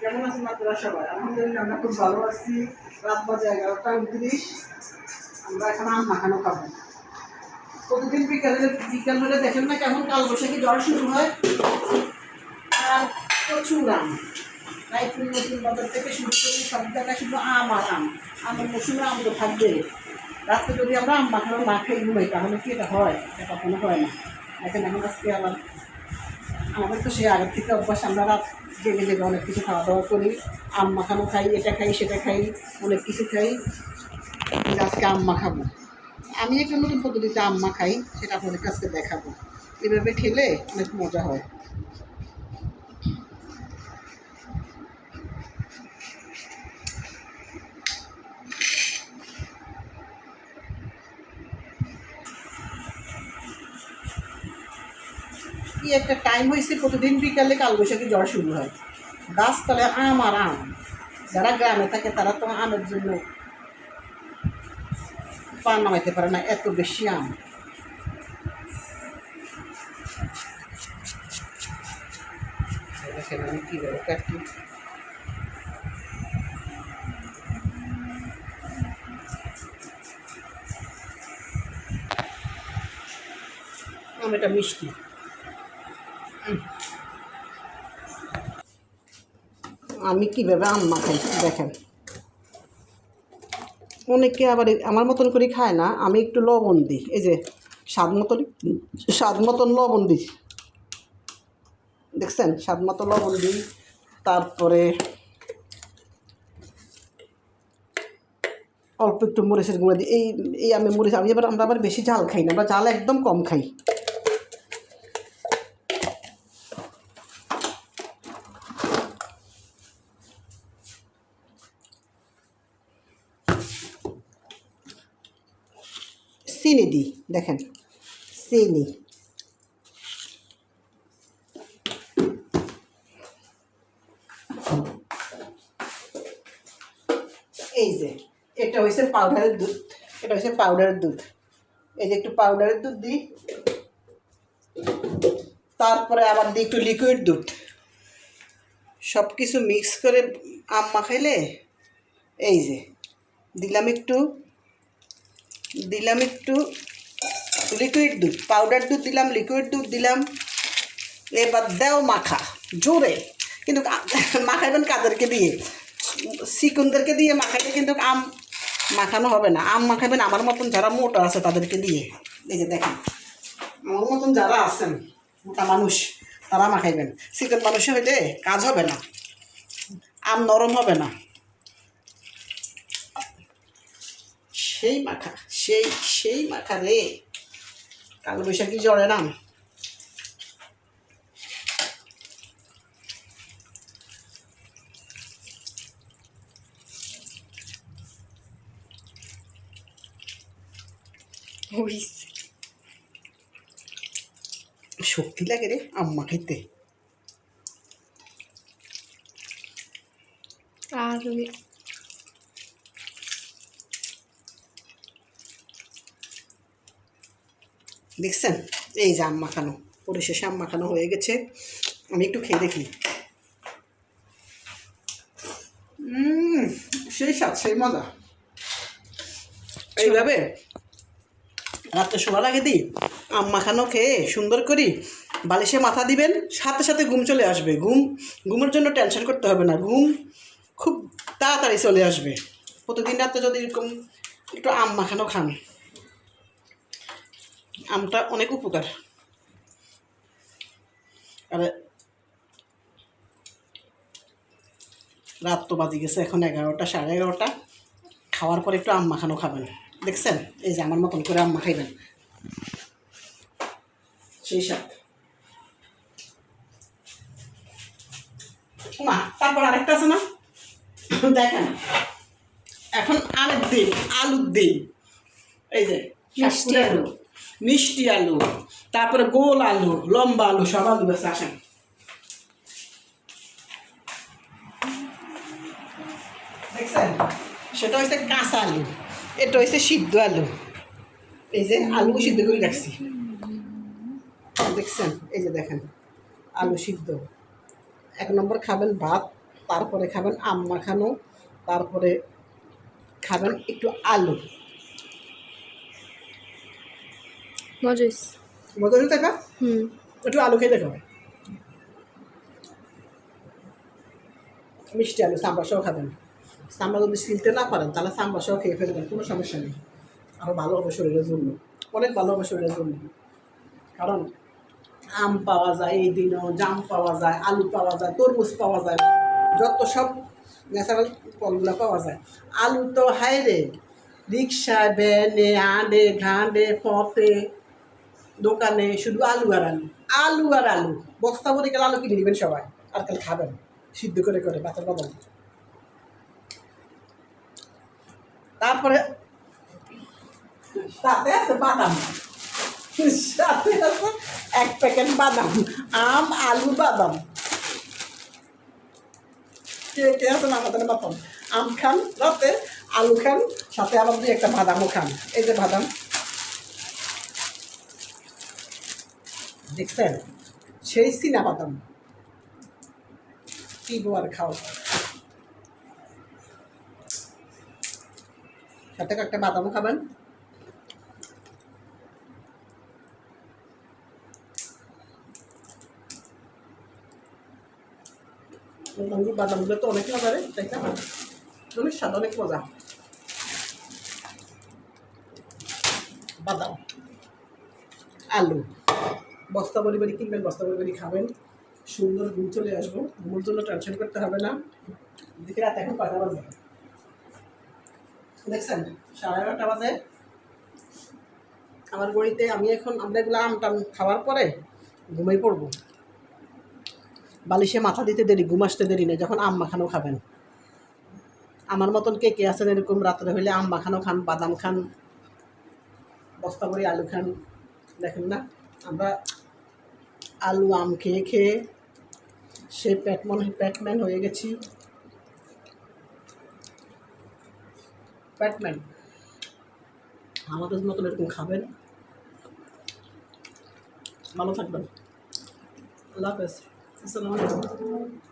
কেমন আছেন আপনারা সবাই? আলহামদুলিল্লাহ, আমরা খুব ভালো আছি। রাত বাজে এগারোটা উনত্রিশ। আমরা এখন আম মাখানো খাব প্রতিদিন বিকালে বিকাল হলে দেখেন না কেমন জ্বর শুরু হয়? আর প্রচুর আম। রায়পুর নতুন বাজার থেকে শুরু করে সব জায়গায় শুধু আম আর আম। আমের মৌসুমে আম তো থাকবে রাত্রে যদি আমরা আম মাখানো না খাই ঘুমাই, তাহলে কি এটা হয়? এটা কখনো হয় না। দেখেন এখন আজকে আবার আমাদের তো সেই আগের থেকে অভ্যাস, আমরা রাত জেগে জেগে অনেক কিছু খাওয়া দাওয়া করি। আম মাখানো খাই, এটা খাই, সেটা খাই, অনেক কিছু খাই। আজকে আম মাখাবো। আমি একটা নতুন পদ্ধতিতে আম মাখাই, সেটা আপনাদের কাছে দেখাবো। এভাবে খেলে অনেক মজা হয়। কি একটা টাইম হয়েছে প্রতিদিন বিকালে কালবৈশাখী জ্বর শুরু হয়। গাছতলে আম আর আম। যারা গ্রামে থাকে, তারা তো আমের জন্য পা নামাইতে পারে না, এত বেশি আম। আম এটা মিষ্টি। আমি কীভাবে আম মাখাই? দেখেন। অনেকে আবার আমার মতন করে খায় না, আমি একটু লবণ দিই। এই যে, স্বাদ মতন স্বাদ মতন লবণ দিই। দেখছেন? স্বাদ মতো লবণ দিই। তারপরে অল্প একটু মরিচের গুঁড়ো দিই। এই এই আমি মরিচ আমি এবার আমরা আবার বেশি ঝাল খাই না, আমরা ঝাল একদম কম খাই। চিনি দিই, দেখেন, চিনি। এই যে, এটা হয়েছে পাউডারের দুধ, এটা হচ্ছে পাউডারের দুধ। এই যে একটু পাউডারের দুধ দিই। তারপরে আবার দিই একটু লিকুইড দুধ। সব কিছু মিক্স করে আম মাখাইলে, এই যে, দিলাম একটু দিলাম একটু লিকুইড দুধ পাউডার দুধ দিলাম লিকুইড দুধ দিলাম। এবার দেও মাখা, জোরে। কিন্তু মাখাইবেন কাদেরকে দিয়ে, সিকুনদেরকে দিয়ে মাখাইলে কিন্তু আম মাখানো হবে না। আম মাখাইবেন আমার মতন যারা মোটা আছে তাদেরকে দিয়ে। এই যে দেখেন, আমার মতন যারা আছেন, মোটা মানুষ, তারা মাখাইবেন। চিকন মানুষ হইলে কাজ হবে না, আম নরম হবে না। সেই মাখা সেই সেই মাখা রে। কাল বৈশাখী জ্বরে নাম শক্তি লাগে রে আম্মা খেতে। আর দেখছেন? এই যে আম মাখানো পরিশেষে আম মাখানো হয়ে গেছে। আমি একটু খেয়ে দেখি। সেই স্বাদ, সেই মজা। এইভাবে রাত্রে শোবার আগে দিই, আম মাখানো খেয়ে সুন্দর করি, বালিশে মাথা দিবেন, সাথে সাথে ঘুম চলে আসবে। ঘুম, ঘুমের জন্য টেনশন করতে হবে না। ঘুম খুব তাড়াতাড়ি চলে আসবে। প্রতিদিন রাত্রে যদি এরকম একটু আম মাখানো খান আমটা অনেক উপকার। আর রাত তো বাজে গেছে এখন এগারোটা সাড়ে এগারোটা। খাওয়ার পর একটু আম মাখানো খাবেন দেখছেন? এই যে আমার মতন করে আম মাখাইবেন। সেই সব মা তারপর আরেকটা আছে না? দেখেন এখন আমের দিন আলুর দিন এই যে আলু। মিষ্টি আলু, তারপরে গোল আলু, লম্বা আলু, সব আলু আছে আসেন। সেটা হচ্ছে কাঁচা আলু, এটা হচ্ছে সিদ্ধ আলু। এই যে আলু সিদ্ধ করে রাখছি। দেখছেন? এই যে দেখেন, আলু সিদ্ধ। এক নম্বর খাবেন ভাত, তারপরে খাবেন আম মাখানো, তারপরে খাবেন একটু আলু। মজা হয়েছে। মজা দেখা হুম। একটু আলু খেয়ে দেখো। মিষ্টি আলু সাম্বার সহ খাবেন। সাম্বার যদি সিলতে না পারেন তাহলে সাম্বার সহ খেয়ে ফেলবেন কোনো সমস্যা নেই। আরও ভালো হবে শরীরের জন্য। অনেক ভালো হবে শরীরের জন্য। কারণ আম পাওয়া যায় এই দিনও জাম পাওয়া যায় আলু পাওয়া যায় তরমুজ পাওয়া যায় যত সব ন্যাচারাল ফলগুলো পাওয়া যায়। আলু তো হায় রে রিক্সায় ভ্যানে আনে ঘাঁডে পথে দোকানে শুধু আলু আর আলু। আলু আর আলু। বস্তা ভরে গেলে আলু কিনে নেবেন সবাই। আর কাল খাবেন। সিদ্ধ করে করে বাতার বাদাম তারপরে সাথে আছে বাদাম। সাথে আছে এক প্যাকেট বাদাম, আম, আলু, বাদাম। কে কে আছেন আমাদের মতন আম খান, রাতে আলু খান, সাথে আবার দুই একটা বাদামও খান। এই যে বাদাম। দেখছেন? সেই সিনা বাদাম আর খাও। সাথে একটা বাদামও খাবেন। বাদামগুলো তো অনেক মজা রে, তাই না? অনেক স্বাদ অনেক মজা। বাদাম। আলু। বস্তা বাড়ি কিনবেন, বস্তা বাড়ি খাবেন। সুন্দর ঘুম চলে আসব। ঘুমের জন্য টেনশন করতে হবে না। দেখি রাত এখন কয়টা বাজে? দেখছেন, সাড়ে এগারোটা বাজে। আমার গড়িতে আমি এখন, আমরা এগুলো আম টাম খাওয়ার পরে ঘুমিয়ে পড়ব। বালিশে মাথা দিতে দেরি, ঘুম আসতে দেরি নেই, যখন আম মাখানো খাবেন। আমার মতন কে কে আছেন এরকম রাত্রে হইলে আম মাখানো খান, বাদাম খান, বস্তা করে আলু খান, দেখেন না? আমরা আলু আম খেয়ে খেয়ে সে প্যাটমন প্যাটম্যান হয়ে গেছি। প্যাটম্যান আমাদের মতন এরকম খাবেন। ভালো থাকবেন। আল্লাহ হাফেজ। আসসালামু আলাইকুম।